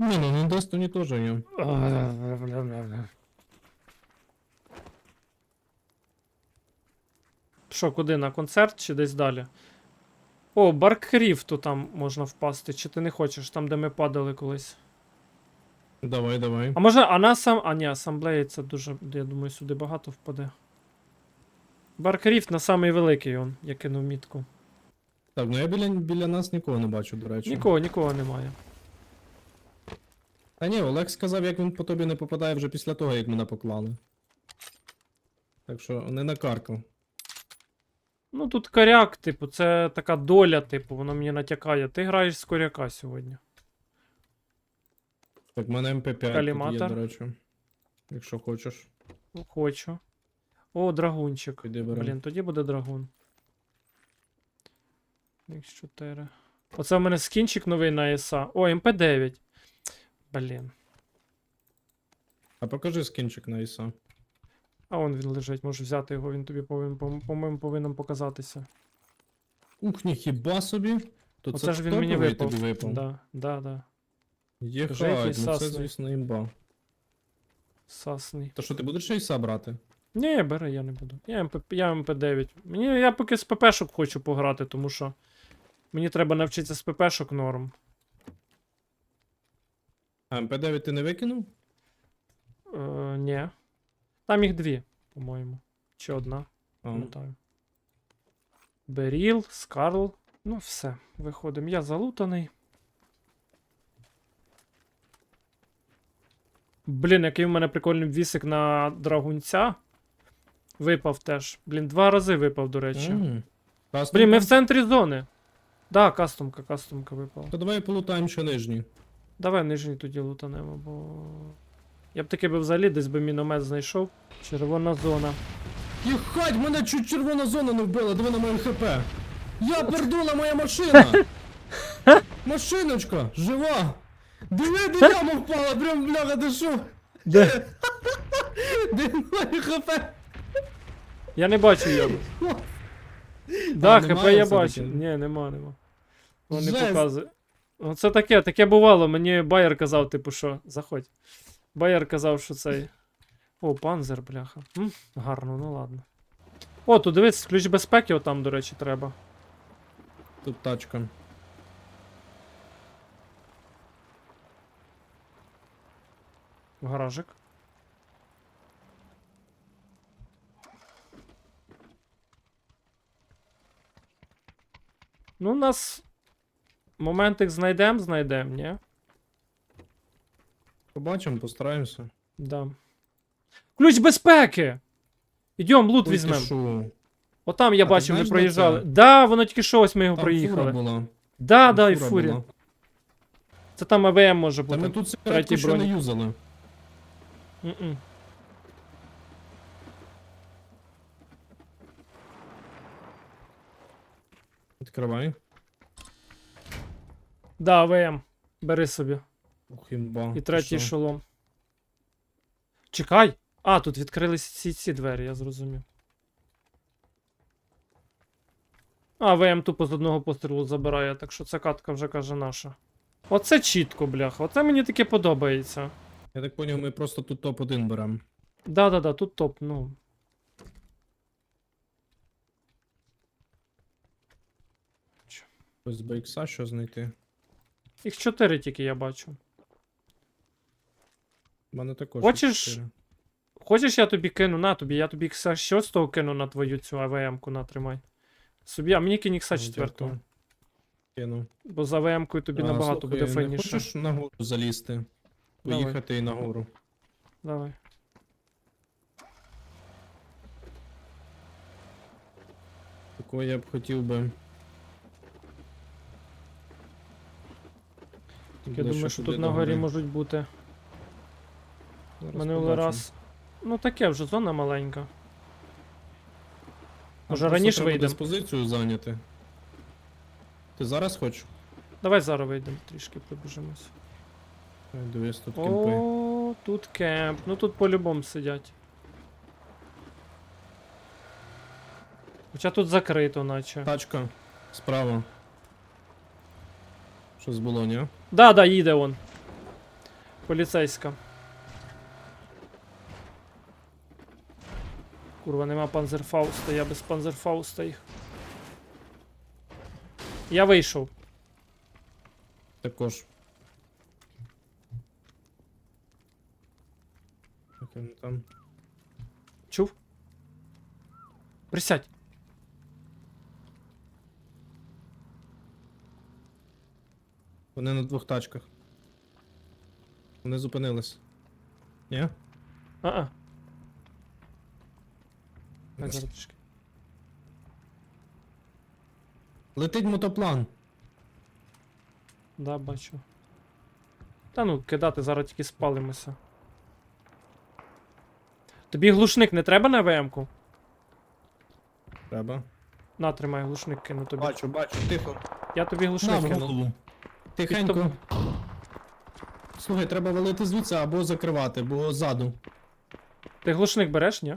Ні, ну Destiny теж є. Що, куди? На концерт чи десь далі? О, Баркріфту там можна впасти, чи ти не хочеш, там, де ми падали колись. Давай, давай. А може, а на сам. А ні, асамблеї це дуже. Я думаю, сюди багато впаде. Баркріфт на самий великий он, я кинув мітку. Так, ну я біля, біля нас нікого не бачу, до речі. Нікого, нікого немає. Та ні, Олег сказав, як він по тобі не попадає вже після того, як мене поклали. Так що не накаркав. Ну тут коряк, типу, це така доля, типу, воно мені натякає. Ти граєш з коряка сьогодні. Так, в мене МП5 тут є, до речі. Якщо хочеш, Ну, Хочу. О, драгунчик. Блін, тоді буде драгун. X4. Оце в мене скінчик новий на ЕСА. О, МП9. Блін. А покажи скінчик на Іса. А он він лежить, можеш взяти його, він тобі повинен, по- по-моєму, повинен показатися. Ух, ніхіба собі. То Оце це ж він мені випав. тобі випав. Да, да, да. Який ну це, сасний. звісно, імба. Сасний. То що, ти будеш ще Іса брати? Ні, бери, я не буду. Я, МП, я МП9. Мені, я поки з ППшок хочу пограти, тому що мені треба навчитися з ППшок норм. А, МП9 ти не викинув? Е, ні. Там їх дві, по-моєму. Чи одна, пам'ятаю. Беріл, Скарл. Ну, все, виходимо. Я залутаний. Блін, який в мене прикольний вісик на драгунця. Випав теж. Блін, два рази випав, до речі. м. Кастомка? Блін, ми в центрі зони. Да, кастомка, кастомка випала. То давай полутаємо ще нижній. Давай нижній тоді лутанемо, бо. Я б таки би взагалі десь би міномет знайшов. Червона зона. Єхать, мене чуть червона зона не вбила, диви на моє хп. Я пердула моя машина! Машиночка, жива! Диви, де яма впала, прям бляха, ти що? Де? Де моє хп? Я не бачу його. Да, хп я бачу. Ні, нема, нема. Жесть. показує. Оце таке, таке бувало. Мені Байер казав, типу, що, заходь. Байер казав, що цей. О, панзер, бляха. М, гарно, ну ладно. О, тут дивись, ключ безпеки отам, до речі, треба. Тут тачка. В гаражик. Ну, у нас моментик знайдем, знайдем, ні? Побачимо, постараємося. Да. Ключ безпеки! Ідем, лут Ой, ти візьмем. шо? Отам я бачив, ми проїжджали. це? Да, воно тільки що ось ми його Там фура проїхали. була. Да, Там да, і фура фурі. була. Це там АВМ може Та ми тут третій ще не юзали. М-м. Відкривай. Да, АВМ. Бери собі. Ух, імба. І третій що? шолом. Чекай! А, тут відкрились ці, ці двері, я зрозумів. А, ВМ тупо з одного пострілу забирає, так що ця катка вже каже наша. Оце чітко, бляха. Оце мені таке подобається. Я так поняв, ми просто тут топ-1 беремо. Да-да-да, тут топ, ну. Ось з BX що знайти. Їх 4 тільки я бачу. У мене також. Хочеш? чотири. Хочеш, я тобі кину на тобі, я тобі ікса 6 кину на твою цю АВМ-ку натримай. Собі, а мені кинь ікса Ну, 4. дякую. Кину. Бо з АВМ-кою тобі А, набагато слухай, буде не файніше. Хочеш нагору залізти? Давай. Поїхати і нагору. Давай. Такого я б хотів би. Я думаю, що тут на горі можуть бути. Минулий раз. Ну таке вже зона маленька. Може, раніше вийдемо? диспозицію зайняти. Ти зараз хочеш? Давай зараз вийдемо, трішки пробіжимось. Дивись, тут кемпи. О, тут кемп. Ну тут по-любому сидять. Хоча тут закрито, наче. Тачка. Справа. Щось було, ні? Да, да, їде он. Поліцейська. Курва, нема панзерфауста, я без панзерфауста їх. Я вийшов. Також. Так, він там. Чув? Присядь. Вони на двох тачках. Вони зупинились. Ні? А-а. Так, зараз трішки. Летить мотоплан. Да, бачу. Та ну, кидати, зараз тільки спалимося. Тобі глушник не треба на ВМ-ку? Треба. На, тримай, глушник кину тобі. Бачу, бачу, тихо. Я тобі На глушник в кину. голову. Тихенько. Слухай, треба валити звідси або закривати, бо ззаду. Ти глушник береш, ні?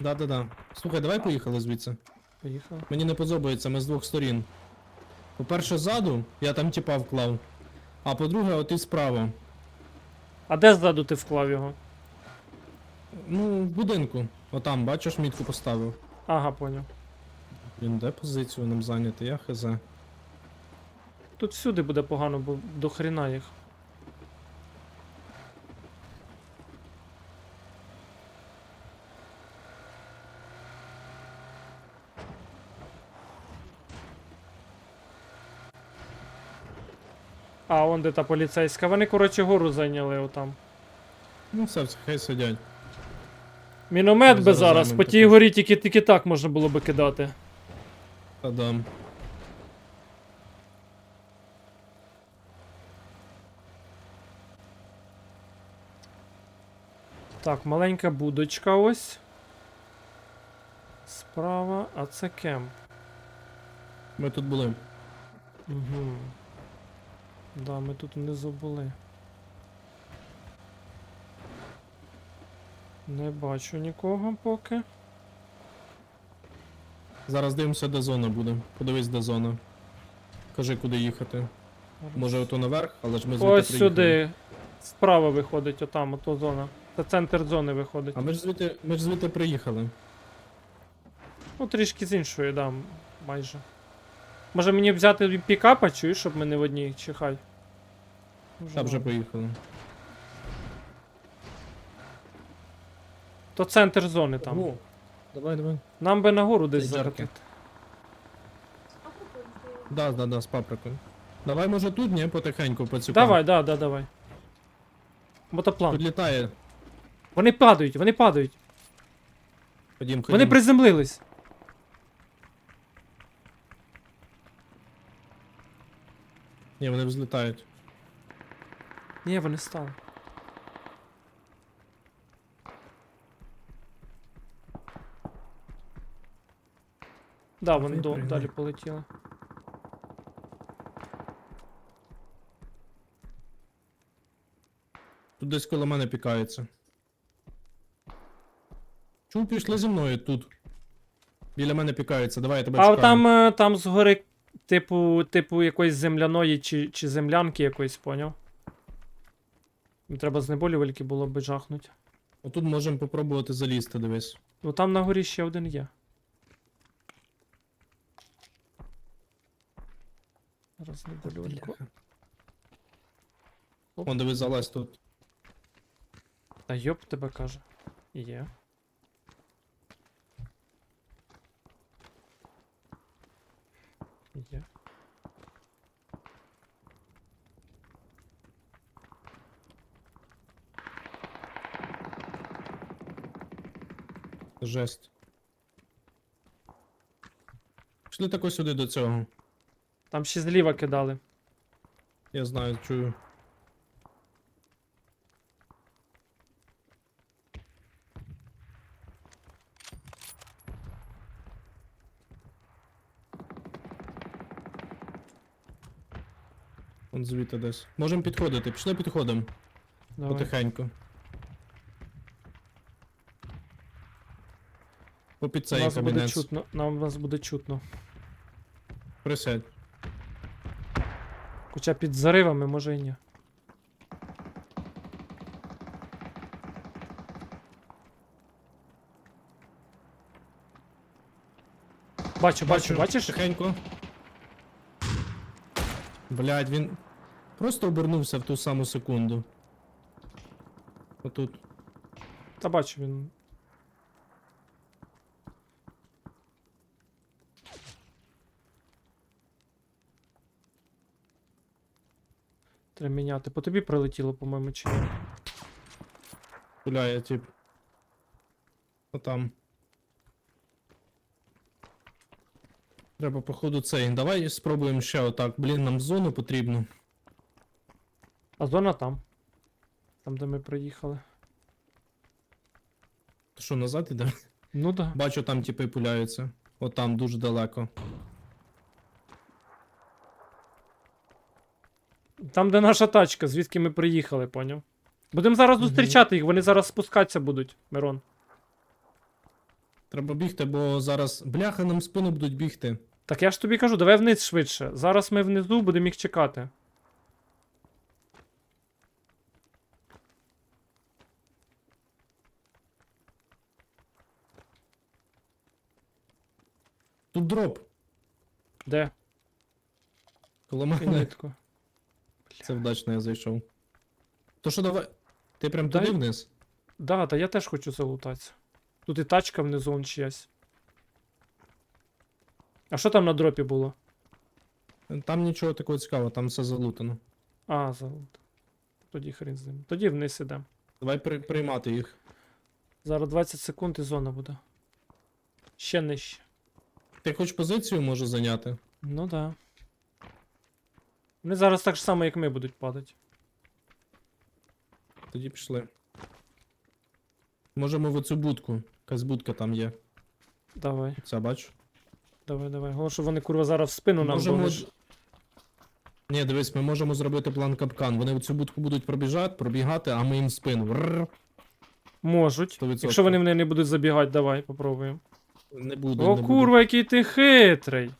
Да-да-да. Слухай, давай поїхали звідси. Поїхав. Мені не подобається, ми з двох сторін. По-перше, ззаду, я там тіпа вклав. А по-друге, от і справа. А де ззаду ти вклав його? Ну, в будинку. Отам, бачиш, мітку поставив. Ага, поняв. Він де позицію нам зайняти, я хз. Тут всюди буде погано, бо до хрена їх. А, он де та поліцейська. Вони, коротше, гору зайняли отам. Ну все, хай сидять. Міномет би зараз зараз, по тій горі тільки, тільки так можна було би кидати. Та-дам. Так, маленька будочка ось. Справа, а це кемп. Ми тут були. Угу. Да, ми тут внизу були. Не бачу нікого поки. Зараз дивимося, де зона буде. Подивись, де зона. Кажи, куди їхати. Може ото наверх, але ж ми звідти Ось приїхали. сюди. Справа виходить, отам, ото зона. Це центр зони виходить. А ми ж звідти, ми ж звідти приїхали. Ну, трішки з іншої, да, майже. Може мені взяти пікапа, чуєш, щоб ми не в одній чихай. Та вже поїхали. То центр зони там. О, давай, давай. Нам би нагору десь Це жарко. закатити. Да, да, да, з паприкою. Давай, може тут, ні, потихеньку по Давай, да, да, давай. Мотоплан. Підлітає. Вони падають, вони падають. Ходім, ходім. Вони приземлились. Ні, вони взлітають. Ні, вони стали. Да, вони до, далі полетіли. Тут десь коло мене пікається. Чому пішли зі мною тут? Біля мене пікаються, давай я тебе А чекаю. там, е, там згори, типу, типу якоїсь земляної чи, чи землянки якоїсь, поняв? Треба знеболювальки було би жахнуть. Отут можемо попробувати залізти, дивись. Ну там на горі ще один є. Зараз знеболювальку. Оп. Вон дивись, залазь тут. Та йоп тебе каже. Є. Є. Жесть. Пішли тако сюди до цього. Там ще зліва кидали. Я знаю, чую. звідти десь. Можемо підходити, пішли підходимо. Потихеньку. Попід цей нас буде чутно. Нам нас буде чутно. Присядь. Хоча під заривами, може і ні. Бачу, бачу, бачиш? Тихенько. Блять, він просто обернувся в ту саму секунду. Отут. Та бачу він. Треба міняти. По тобі прилетіло, по-моєму, чи ні? Гуляє, тип. Отам. Треба, походу, цей. Давай спробуємо ще отак. Блін, нам зону потрібно. А зона там. Там, де ми приїхали. То що, назад іде? Ну да. Бачу, там типи пуляються. Отам, дуже далеко. Там, де наша тачка, звідки ми приїхали, поняв? Будемо зараз зустрічати їх, вони зараз спускатися будуть, Мирон. Треба бігти, бо зараз. Бляха, нам в спину будуть бігти. Так я ж тобі кажу, давай вниз швидше. Зараз ми внизу будемо їх чекати. Тут дроп. Де? Коло мене. Нитку. Це вдачно я зайшов. То що давай. Ти прям Дай- туди вниз? Да, та я теж хочу залутатися. Тут і тачка внизу он чиясь. А що там на дропі було? Там нічого такого цікавого, там все залутано. А, залут. Тоді хрен з ним. Тоді вниз ідемо. Давай при, приймати їх. Зараз 20 секунд і зона буде. Ще нижче. Хоч позицію може зайняти? Ну да. Вони зараз так само, як ми будуть падати. Тоді пішли. Можемо в оцю будку. Якась будка там є. Давай, Ця бачу. давай, давай. Головне, що вони курва зараз в спину нам Можемо. ж- Ні, дивись, ми можемо зробити план капкан. Вони в цю будку будуть пробіжати, пробігати, а ми їм в спину. Можуть. 100%. Якщо вони в неї не будуть забігати, давай, попробуємо. Не буде. О, не курва, який ти хитрий.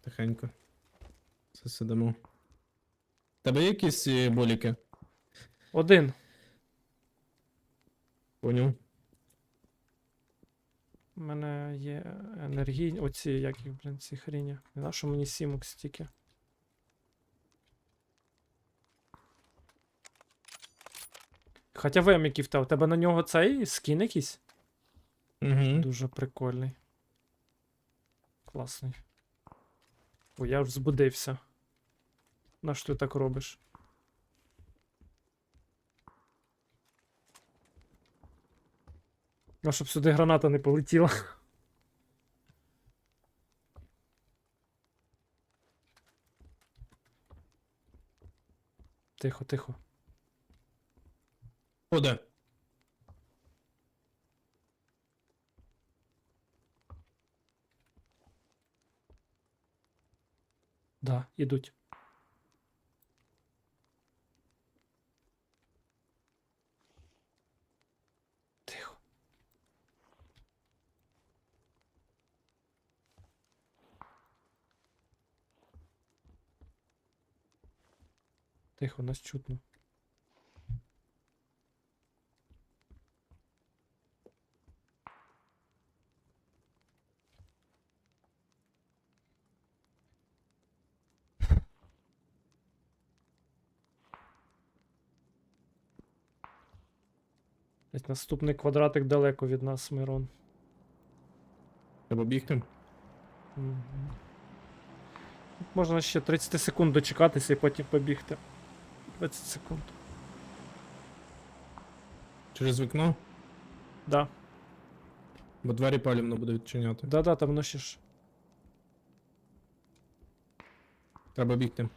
Тихенько. Все сидимо. Тебе є якісь е, боліки? Один. Поняв. У мене є енергії, оці, як їх, блін, ці хріні. Не знаю, що мені сімок стільки. Хоча ВМ який в тебе. У тебе на нього цей скін якийсь? Угу. Дуже прикольний. Класний. О, я ж збудився. На що ти так робиш? А щоб сюди граната не полетіла. Тихо, тихо. Де? Да, ідуть. Тихо. Тихо, нас чутно. Блять, наступний квадратик далеко від нас, Мирон. Треба бігти. Мгм. Можна ще 30 секунд дочекатися і потім побігти. 20 секунд. Через вікно, Да. бо двері палівно буде відчиняти. Да-да, там ж. Треба бігти.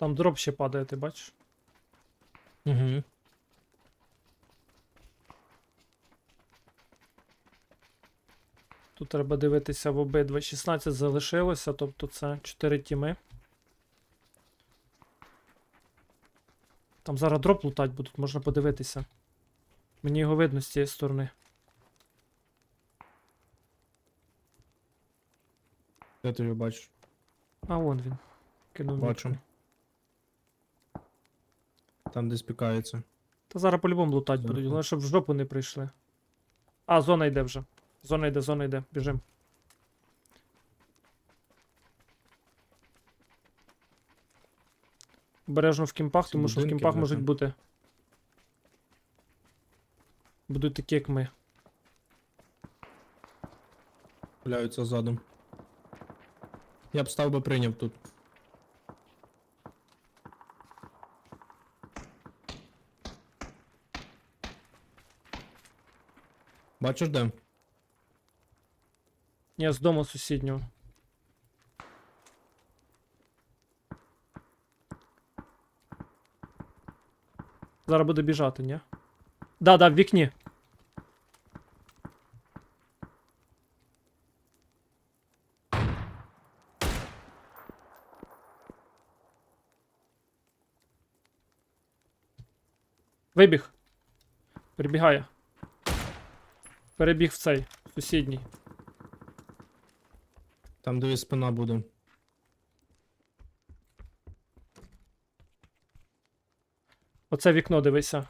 Там дроп ще падає, ти бачиш? Угу. Тут треба дивитися в обидва. 16 залишилося, тобто це 4 тіми. Там зараз дроп лутать будуть, можна подивитися. Мені його видно з цієї сторони. Де ти його бачиш? А, вон він. Кинув Бачу. мітку. Там десь пікається. Та зараз по-любому лутать будуть, головне, щоб в жопу не прийшли. А, зона йде вже. Зона йде, зона йде. Біжим. Обережно в кімпах, Ці тому що в будинки, кімпах бляха. можуть бути. Будуть такі, як ми. Пуляються задом. Я б став би прийняв тут. Бачиш де? Ні, з дому сусіднього. Зараз буде біжати, ні? Да, да, в вікні. Вибіг. Перебігає. Перебіг в цей, в сусідній. Там дивись спина буде. Оце вікно дивися.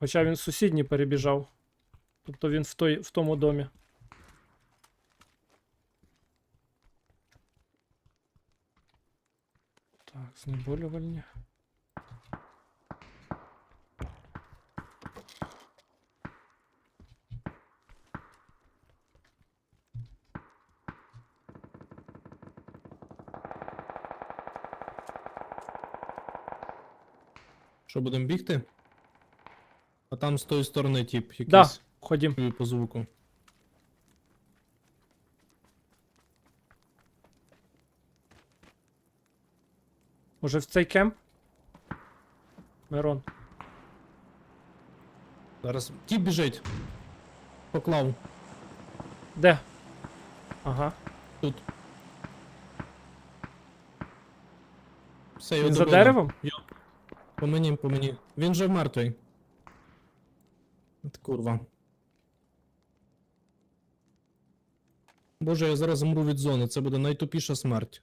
Хоча він в сусідній перебіжав. Тобто він в, той, в тому домі. Так, знеболювальні. Що будемо бігти? А там з тої сторони тип якийсь. Да, ходім. Чую по звуку. Може в цей кемп? Мирон. Зараз. Тіп біжить. Поклав. Де? Ага. Тут. Все, його Він за добили. деревом? По мені, по мені. Він вже мертвий. От курва. Боже, я зараз умру від зони. Це буде найтупіша смерть.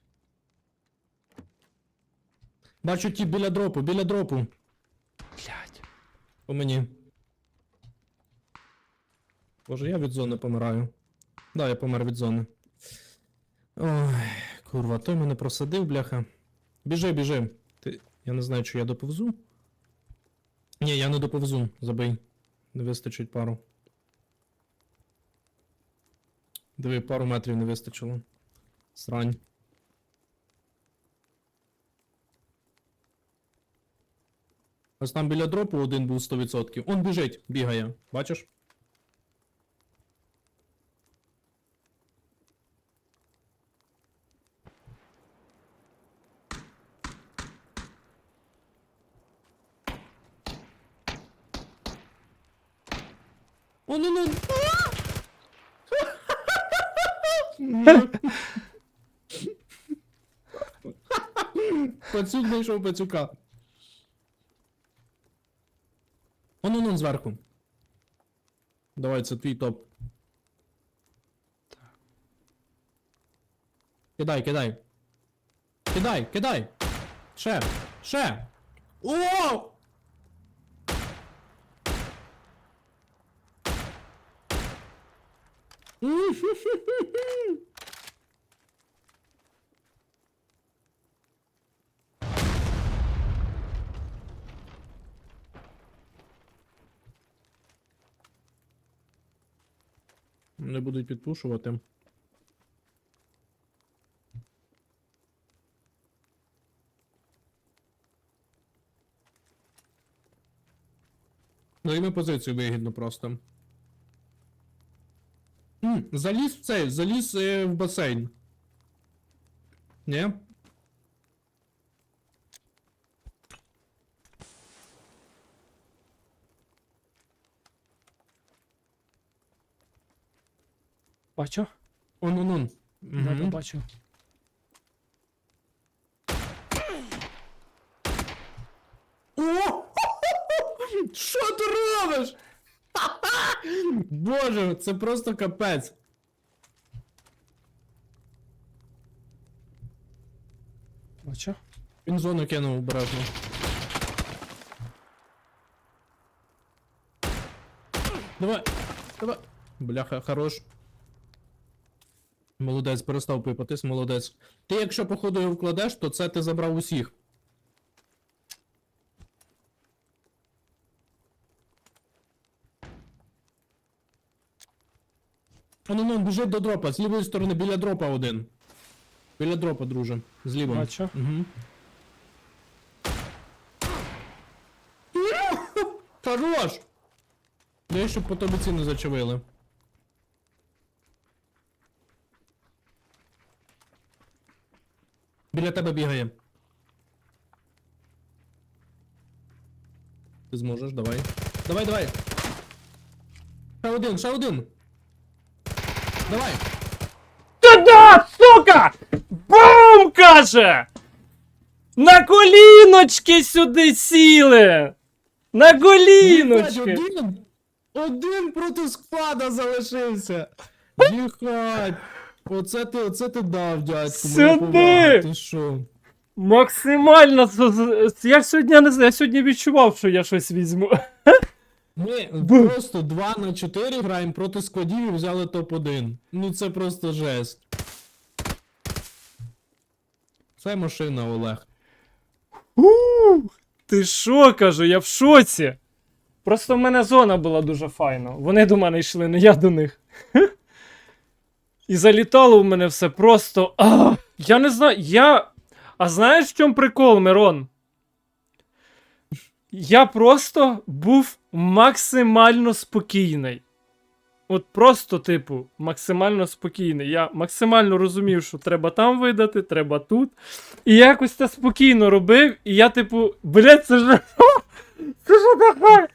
Бачу ті біля дропу, біля дропу. Блять. По мені. Боже, я від зони помираю. Да, я помер від зони. Ой, курва, той мене просадив, бляха. Біжи, біжи. Я не знаю, чи я доповзу. Ні, я не доповзу. Забий. Не вистачить пару. Диви, пару метрів не вистачило. Срань. Ось там біля дропу один був 100%. Он біжить, бігає. Бачиш? Он, он, он! Пацюк знайшов пацюка. Он, он, он зверху. Давай, це твій топ. Кидай, кидай. Кидай, кидай. Ще, ще. О! Не будуть підпушувати. Ну і ми позицію вигідно просто. М, заліз в цей, заліз е, в басейн. Ні? Бачу? Он, он, он. Да, да, бачу. Що ти робиш? Боже, це просто капець. Бачу. Він зону кинув обережно. Давай, давай. Бляха, хорош. Молодець, перестав пипатись, молодець. Ти якщо походу його вкладеш, то це ти забрав усіх. А ну ну, біжить до дропа, з лівої сторони, біля дропа один. Біля дропа, друже. Зліва. Бачу. Угу. Хорош! Дай, щоб по тобі ціни зачавили. Біля тебе бігає. Ти зможеш, давай. Давай, давай. Ще один, ще один. Давай. Та-да, сука! Бум, каже! На коліночки сюди сіли! На коліночки! Один, один проти сквада залишився. Їхать. Оце ти, оце ти дав, дядьку. моя Сюди! повага, Ти що? Максимально. з- з- Я сьогодні не знаю, я сьогодні відчував, що я щось візьму. Ми Бу. просто 2 на 4 граємо проти складів і взяли топ-1. Ну це просто жесть. Це машина, Олег. Ух, Ти що, кажу, я в шоці. Просто в мене зона була дуже файна. Вони до мене йшли, не я до них. І залітало в мене все просто. А, я не знаю. Я. А знаєш в чому прикол, Мирон? Я просто був максимально спокійний. От просто, типу, максимально спокійний. Я максимально розумів, що треба там видати, треба тут. І я якось це спокійно робив, і я, типу, блядь, це ж. Це ж таке?